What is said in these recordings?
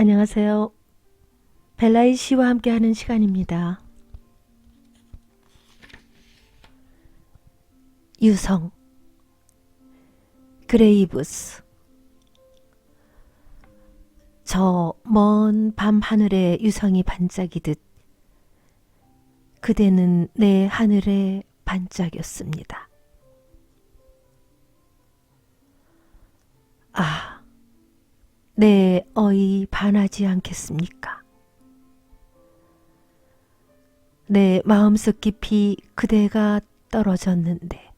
안녕하세요. 벨라이 씨와 함께하는 시간입니다. 유성 그레이브스 저 먼 밤 하늘에 유성이 반짝이듯 그대는 내 하늘에 반짝였습니다. 내 어이 반하지 않겠습니까? 내 마음속 깊이 그대가 떨어졌는데.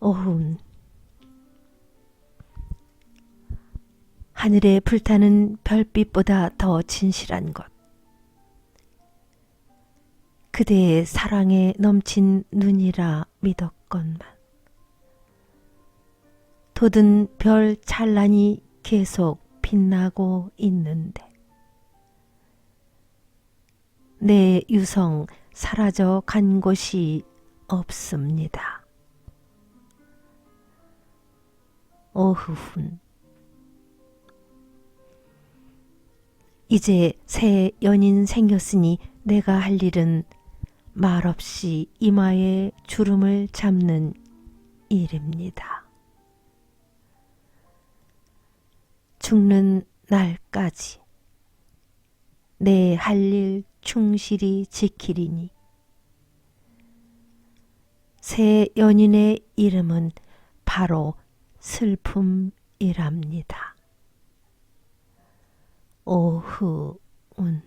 오훈 하늘에 불타는 별빛보다 더 진실한 것. 그대의 사랑에 넘친 눈이라 믿었건만 돋은 별 찬란이 계속 빛나고 있는데 내 유성 사라져 간 곳이 없습니다. 오후훈 이제 새 연인 생겼으니 내가 할 일은 말없이 이마에 주름을 잡는 일입니다. 죽는 날까지 내 할 일 충실히 지키리니 새 연인의 이름은 바로 슬픔이랍니다. 오후운